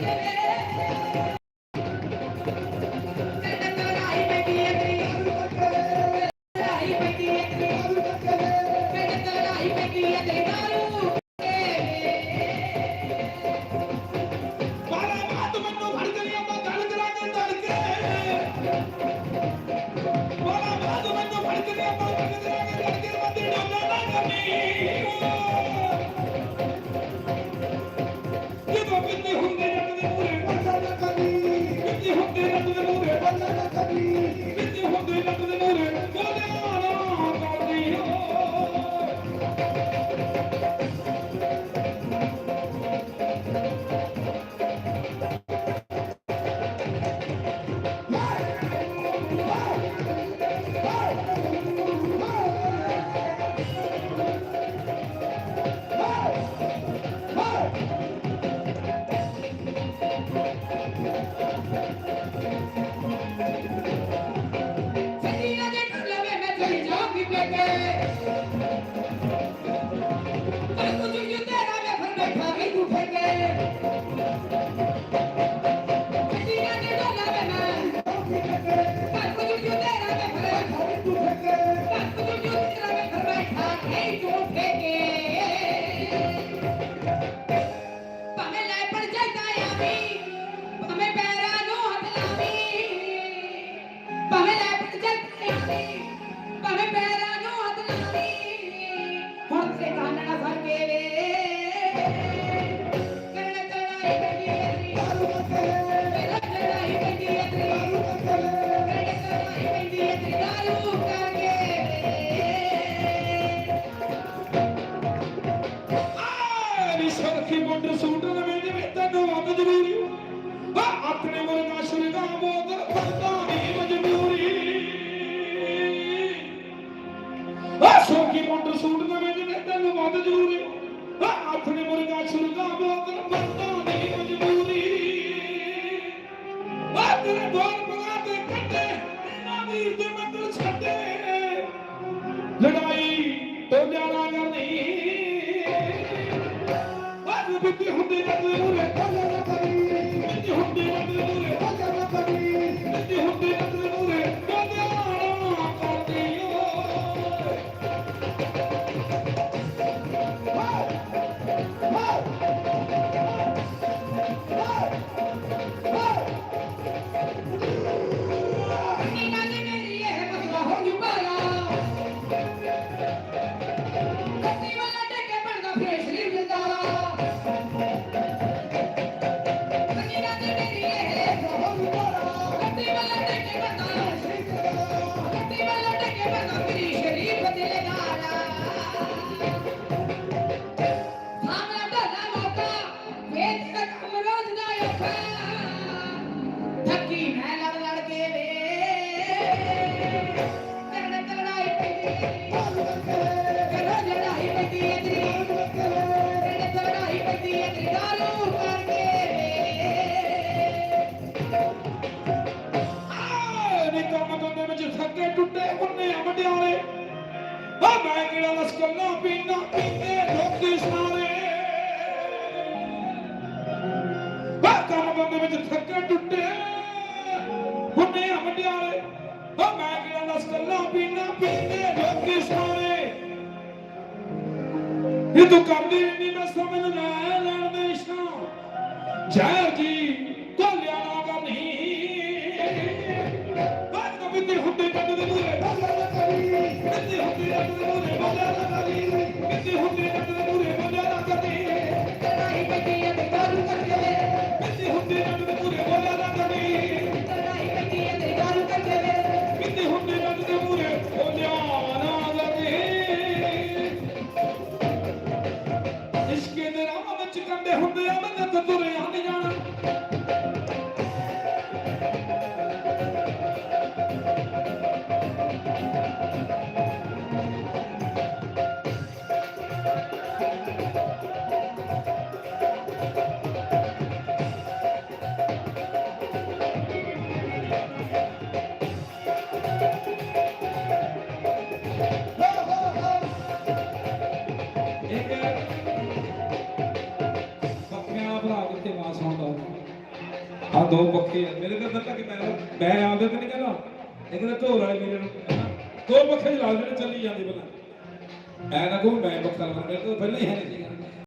Thank. ਰੱਖੀ ਮੁੰਡ suit ਦੇ ਵਿੱਚ ਤੈਨੂੰ ਵੱਧ ਜ਼ਰੂਰੀ ਆ। ਆਪਣੇ ਮਨ ਦਾ ਸ਼ਰਗਾ ਬੋਦਲ ਫੜਦਾ ਨਹੀਂ ਮਜਬੂਰੀ। ਆ ਸੋਕੀ ਮੁੰਡ ਸੂਟ ਦੇ ਵਿੱਚ ਤੈਨੂੰ ਵੱਧ ਜ਼ਰੂਰੀ ਆ। ਆਪਣੇ ਮਨ ਦਾ ਸ਼ਰਗਾ ਬੋਦਲ ਫੜਦਾ ਨਹੀਂ ਮਜਬੂਰੀ। ਆ ਤੇਰੇ ਬੋਲ ਪਗਾ ਤੇ ਕੱਟੇ ਨਾ ਵੀਰ ਦੇ ਮੰਦਰ ਛੱਡੇ। ਲੜਾਈ ਤੋਂ ਜਾਣਾ ਨਹੀਂ ਵਿੱਚ ਹੁੰਦੇ ਬਦਲੇ ਨੂੰ ਰੇਖਾ ਨਾ ਕਰੀ ਵਿੱਚ ਹੁੰਦੇ ਬਦਲੇ ਨੂੰ ਰੇਖਾ ਨਾ ਕਰੀ ਵਿੱਚ ਹੁੰਦੇ ਕੇ ਟੁੱਟੇ ਬੰਨੇ ਵਡਿਆਲੇ ਹਾ ਮੈਂ ਕਿਹੜਾ ਲਸਕਨਾ ਪੀਣਾ ਪੀਂਦੇ ਲੋਕੀ ਸਾਰੇ। ਹਾ ਕੰਮ ਬੰਦੇ ਵਿੱਚ ਥੱਕੇ ਟੁੱਟੇ ਬੰਨੇ ਵਡਿਆਲੇ ਹਾ ਮੈਂ ਕਿਹੜਾ ਲਸਕਨਾ ਪੀਣਾ ਪੀਂਦੇ ਲੋਕੀ ਸਾਰੇ। ਇਹ ਤੂੰ ਕਰਦੀ ਨਹੀਂ ਮੈਂ ਸਮਝ ਨਾ ਲੈਣ ਦੇ ਇਸ਼ਾਂ ਜੈ ਜੀ ਆ ਦੋ ਪੱਖੇ ਆ। ਮੇਰੇ ਤਾਂ ਦੱਸਾ ਕਿ ਮੈਂ ਮੈਂ ਆਪਦੇ ਤੇ ਨਹੀਂ ਕਹਿੰਦਾ। ਇਹ ਢੋਲ ਵਾਲੇ ਵੀਰੇ ਨੂੰ ਦੋ ਪੱਖੇ ਲਾ ਜਿਹੜੇ ਚੱਲੀ ਜਾਂਦੇ ਪਹਿਲਾਂ। ਐ ਨਾ ਕੋ ਮੈਂ ਪੱਖਾ ਲਵਾਂ ਮੇਰੇ ਤੋਂ ਪਹਿਲਾਂ ਹੀ ਹੈ ਨਹੀਂ ਸੀਗਾ